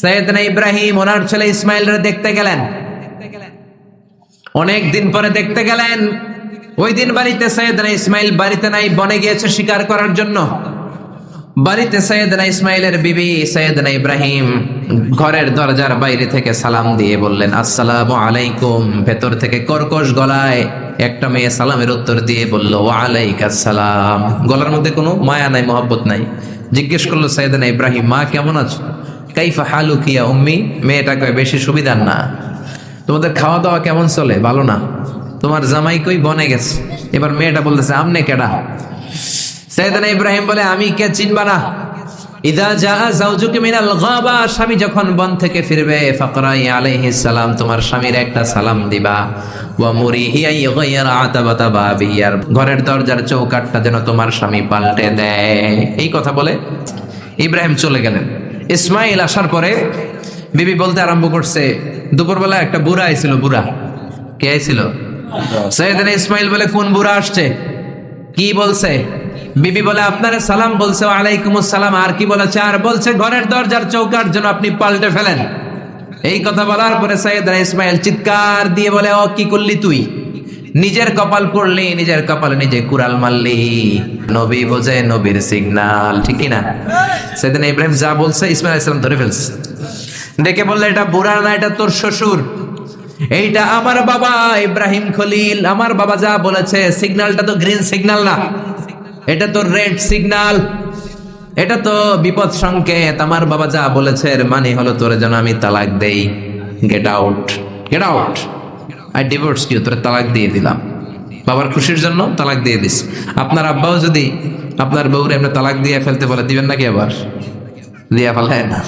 সৈয়দনা ইব্রাহিম, ওনার ছেলে ইসমাইলরা দেখতে গেলেন। অনেক দিন পরে দেখতে গেলেন। ওই দিন বাড়িতে সৈয়দনা ইসমাইল বাড়িতে নাই, বনে গিয়েছে শিকার করার জন্য। বাড়িতে সৈয়দনা ইসমাইলের বিবি সৈয়দনা ইব্রাহিম ঘরের দরজার বাইরে থেকে সালাম দিয়ে বললেন, আসসালামু আলাইকুম। ভেতর থেকে কর্কশ গলায় একটা মেয়ে সালামের উত্তর দিয়ে বলল আসসালাম। গলার মধ্যে কোনো মায়া নাই, মোহব্বত নাই। জিজ্ঞেস করল সৈয়দনা ইব্রাহিম, মা কেমন আছো? কাইফা হালু কিয়া উম্মি? মেয়েটা কয়, বেশি সুবিধার না। তোমাদের খাওয়া দাওয়া কেমন চলে? ভালো না। তোমার জামাই কই? বনে গেছে। এবার মেয়েটা বলতেছে, আমনে কেডা? সৈয়দনা ইব্রাহিম বলে, আমি কে? চিনবা না। ইদা জা জাউজুকে মিনাল গাবা। স্বামী যখন বন থেকে ফিরবে, ফাকরাই আলাইহিস সালাম, তোমার স্বামীর একটা সালাম দিবা। ওয়া মুরিহি আই গায়রা আতাবাতা বাবিয়ার ঘরের দরজার চৌকাটটা যেন তোমার স্বামী পাল্টে দেয়। এই কথা বলে ইব্রাহিম চলে গেলেন। ইসমাইল আসার পরে বিবি বলতে আরম্ভ করছে, দুপুরবেলা একটা বুড়া আইছিল, বুড়া। কে আইছিল? সৈয়দনা ইসমাইল বলে, কোন বুড়া আসছে? কি বলছে? বিবি বলে, আপনার সালাম বলছে আলাইকুম সালাম আর কি বলেছে? আর বলছে, ঘরের দরজার চৌকার জন্য আপনি পাল্টে ফেলেন। এই কথা বলার পরে সৈয়দনা ইসমাইল চিৎকার দিয়ে বলে, ও, কি করলি তুই? নিজের কপাল পড়লি নিজের কপালে নিজে কুড়াল মারলি। নবী বোঝে নবীর সিগনাল ঠিক না সেদিন ইব্রাহিম যা বলছে ইসমাইল ইসলাম ধরে ফেলছে। দেখে বললে, এটা বুড়া না, এটা তোর শ্বশুর। এইটা আমার বাবা ইব্রাহিম খলিল। আমার বাবা যা বলেছে সিগন্যালটা তো গ্রিন সিগনাল না। এটা তো রেড সিগন্যাল এটা তো বিপদ সংকেত। আমার বাবা যা বলেছে মানে হলো তোরে যেন আমি তালাক দেই। Get out get out I divorce you তোরা তালাক দিয়ে দিলাম। বাবার খুশির জন্য তালাক দিয়ে দিস। আপনার আব্বাও যদি আপনার বউরে এমনি তালাক দিয়ে ফেলতে বলে দিবেন নাকি আবার? দিয়া ফেলায় না।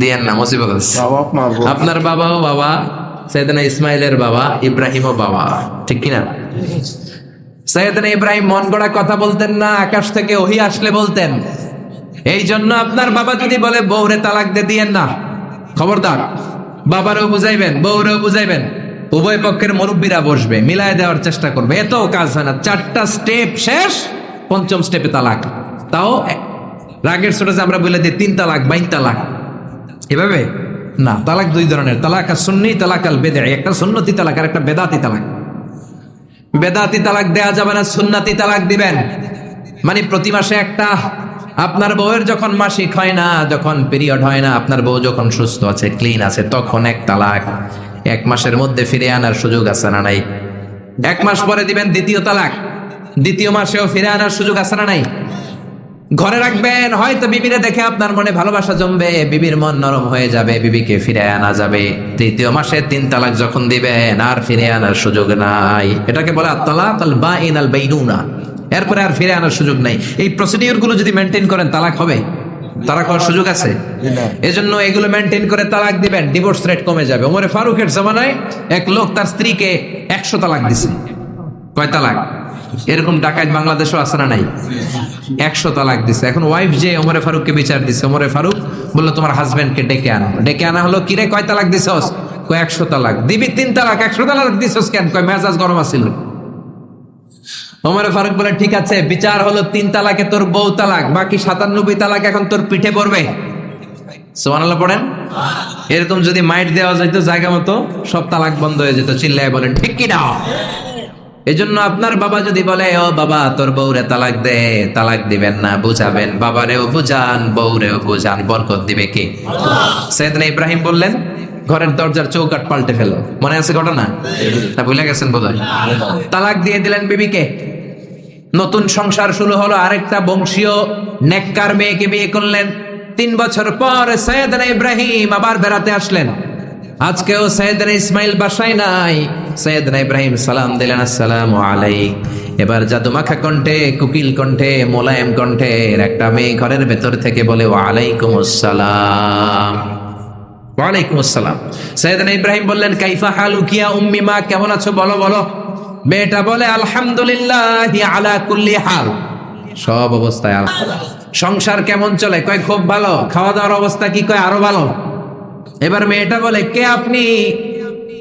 দিয়েন না মুসিবত আছে। আপনার বাবাও বাবা সৈয়দনা ইসমাইলের বাবা ইব্রাহিমও বাবা। ঠিক কিনা? সৈয়দনা ইব্রাহিম মন গড়া কথা বলতেন না আকাশ থেকে ওহি আসলে বলতেন। এই জন্য আপনার বাবা যদি বলে বউরে তালাক দিয়ে দিয়েন না। খবরদার বাবারও বুঝাইবেন বউরেও বুঝাইবেন। উভয় পক্ষের মুরব্বীরা বসবে, মিলায় দেওয়ার চেষ্টা করবে। এত কাজ হয় না, চারটা স্টেপ শেষ, পঞ্চম স্টেপে তালাক। তাও রাগের ছোট আমরা বলে দিই, তিন তালাক, বাইন তালাক। এভাবে? না, তালাক দুই ধরনের, তালাক আর সুন্নি, তালাক আল বেদে একটা সুন্নতি তালাক, আর একটা বেদাতি তালাক। বেদাতি তালাক দেয়া যাবে না, সুন্নাতি তালাক দিবেন। মানে প্রতি মাসে একটা, আপনার বউয়ের যখন মাসিক হয় না, যখন পিরিয়ড হয় না, আপনার বউ যখন সুস্থ আছে ক্লিন আছে, তখন এক তালাক। এক মাসের মধ্যে ফিরে আনার সুযোগ আছে না নাই? এক মাস পরে দিবেন দ্বিতীয় তালাক। দ্বিতীয় মাসেও ফিরে আনার সুযোগ আছে না নাই? ঘরে রাখবেন, হয়তো বিবিরে দেখে আপনার মনে ভালোবাসা জমবে, বিবির মন নরম হয়ে যাবে, বিবিকে ফিরে আনা যাবে। তৃতীয় মাসে তিন তালাক যখন দিবেন, আর ফিরে আনার সুযোগ নাই। এটাকে বলে আত্তালাক আল বাইন আল বাইনুনা এরপরে আর ফিরে আনার সুযোগ নাই। এই প্রসিডিওরগুলো যদি মেনটেন করেন, তালাক হবে? তালাক হওয়ার সুযোগ আছে? এজন্য এগুলো মেনটেন করে তালাক দিবেন ডিভোর্স রেট কমে যাবে। ওমরে ফারুকের জামানায় এক লোক তার স্ত্রীকে একশো তালাক দিছে। কয় তালাক? এরকম ডাকাত বাংলাদেশও আছে না নাই? একশো তালাক দিছে। এখন ওয়াইফ যে ওমরে ফারুককে বিচার দিছে ওমরে ফারুক বলল তোমার হাজবেন্ডকে ডেকে আনো। ডেকে আনা হলো কিরে কয় তালাক দিছস? কয় একশো তালাক। দিবি তিন তালাক একশো তালাক দিছস কেন? কয় মেজাজ গরম আছিল। ওমরে ফারুক বলে, ঠিক আছে, বিচার হলো তিন তালাকে তোর বউ তালাক, বাকি সাতানব্বই তালাক এখন তোর পিঠে পড়বে। পড়েন। এরকম যদি মাইট দেওয়া যাইতো জায়গা মতো সব তালাক বন্ধ হয়ে যেত, চিল্লায় বলেন, ঠিক কি না এজন্য আপনার বাবা যদি বলে, ও বাবা, তোর বউরে তালাক দে, তালাক দিবেন না, বুঝাবেন। বাবারেও বুঝান, বউরেও বুঝান, বরকত দিবে কি? সৈয়দনা ইব্রাহিম বললেন, ঘরের দরজার চৌকাট পাল্টে ফেলো। মনে আছে ঘটনা? না ভুলে গেছেন বোধহয়? তালাক দিয়ে দিলেন বিবিকে। নতুন সংসার শুরু হলো, আরেকটা বংশীয় নেককার মেয়েকে বিয়ে করলেন। তিন বছর পর সৈয়দনা ইব্রাহিম আবার বেড়াতে আসলেন। আজকেও সৈয়দনা ইসমাইল বাসায় নাই। সৈয়দনা ইব্রাহিম সালাম দিলেন, আসসালামু আলাইক। এবার জাদুমাখা কণ্ঠে, কুকিল কণ্ঠে, মোলায়েম কণ্ঠে একটা মেয়ে ঘরের ভেতর থেকে বলে ওয়ালাইকুম আসসালাম ওয়ালাইকুম আসসালাম সৈয়দনা ইব্রাহিম বললেন, কাইফা হালু কিয়া উম্মি মা, কেমন আছো বলো বলো। মেয়েটা বলে, আলহামদুলিল্লাহ আলা কুল্লি হাল। সব অবস্থায়। সংসার কেমন চলে? কয়, খুব ভালো। খাওয়া দাওয়ার অবস্থা কি? কয়, আরও ভালো। এবার মেয়েটা বলে, কে আপনি?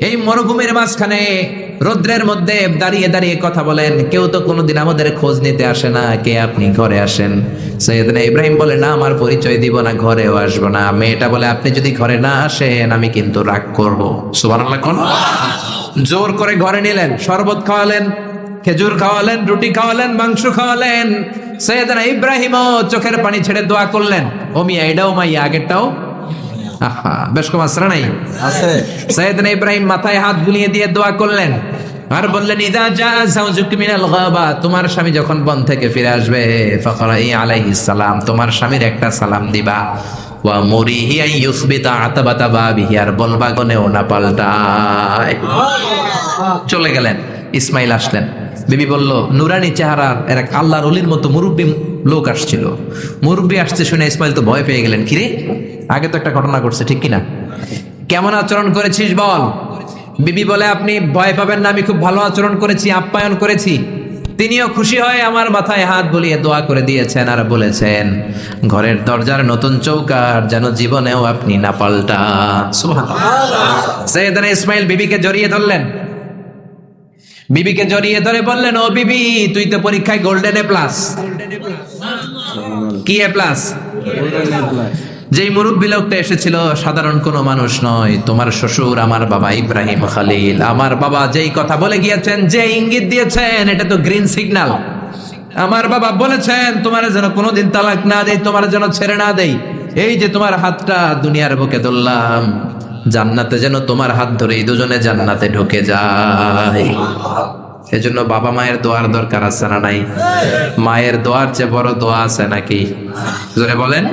এই মরুভূমির মাঝখানে রৌদ্রের মধ্যে দাঁড়িয়ে দাঁড়িয়ে কথা বলেন। কেউ তো কোনোদিন আমাদের খোঁজ নিতে আসে না, কে আপনি ঘরে আসেন? সৈয়দনা ইব্রাহিম বলে, না, আমার পরিচয় দিব না, ঘরেও আসব না। মেয়েটা বলে, আপনি যদি ঘরে না আসেন, আমি কিন্তু রাগ করব। সুবহানাল্লাহ জোর করে ঘরে নিলেন শরবত খাওয়ালেন খেজুর খাওয়ালেন রুটি খাওয়ালেন মাংস খাওয়ালেন। সৈয়দনা ইব্রাহিমও চোখের পানি ছেড়ে দোয়া করলেন ও মিয়া এটাও মাইয়া আগেরটাও? আহা বেশ কম আসরা নাই? আছে। সৈয়দনা ইব্রাহিম মাথায় হাত বুলিয়ে দিয়ে দোয়া করলেন আর বললেন ইদা জা যাওজুক মিনাল গাবা তোমার স্বামী যখন বন থেকে ফিরে আসবে ফাকরাই আলাইহিস সালাম তোমার স্বামীর একটা সালাম দিবা। ওয়া মুরিহি আন ইউসবিতা আতাবাতা বাবিহি, আর বলবা গনেও না পাল্টায়। চলে গেলেন, ইসমাইল আসলেন। বিবি বলল, নুরানি চেহারা, এর এক আল্লাহর অলির মতো মুরব্বী লোক আসছিল। মুরব্বী আসছে শুনে ইসমাইল তো ভয় পেয়ে গেলেন, কিরে, আগে তো একটা ঘটনা ঘটছে, ঠিক কিনা? কেমন আচরণ করেছিস বল? বিবি বলে, আপনি ভয় পাবেন না, আমি খুব ভালো আচরণ করেছি, আপ্যায়ন করেছি। তিনিও খুশি হয়ে আমার মাথায় হাত বুলিয়ে দোয়া করে দিয়েছেন আর বলেছেন, ঘরের দরজার নতুন চৌকার যেন জীবনেও আপনি না পাল্টা সৈয়দনা ইসমাইল বিবিকে জড়িয়ে ধরলেন। বিবিকে জড়িয়ে ধরে বললেন, ও বিবি, তুই তো পরীক্ষায় গোল্ডেন এ প্লাস। কি এ প্লাস? যেই মুরব্বী লোকটা এসেছিল, সাধারণ কোনো মানুষ নয়। তোমার শ্বশুর, আমার বাবা ইব্রাহিম খালিল। আমার বাবা যেই কথা বলে গিয়েছেন যে ইঙ্গিত দিয়েছেন, এটা তো গ্রিন সিগন্যাল আমার বাবা বলেছেন, তোমার যেন কোনোদিন তালাক না দেই, তোমার যেন ছেড়ে না দেই। এই যে তোমার হাতটা দুনিয়ার বুকে ধরলাম, জান্নাতে যেন তোমার হাত ধরে এই দুজনে জান্নাতে ঢুকে যায়। এজন্য বাবা মায়ের দোয়ার দরকার আছে না নাই? মায়ের দোয়ার চেয়ে বড় দোয়া আছে নাকি? জোরে বলেন।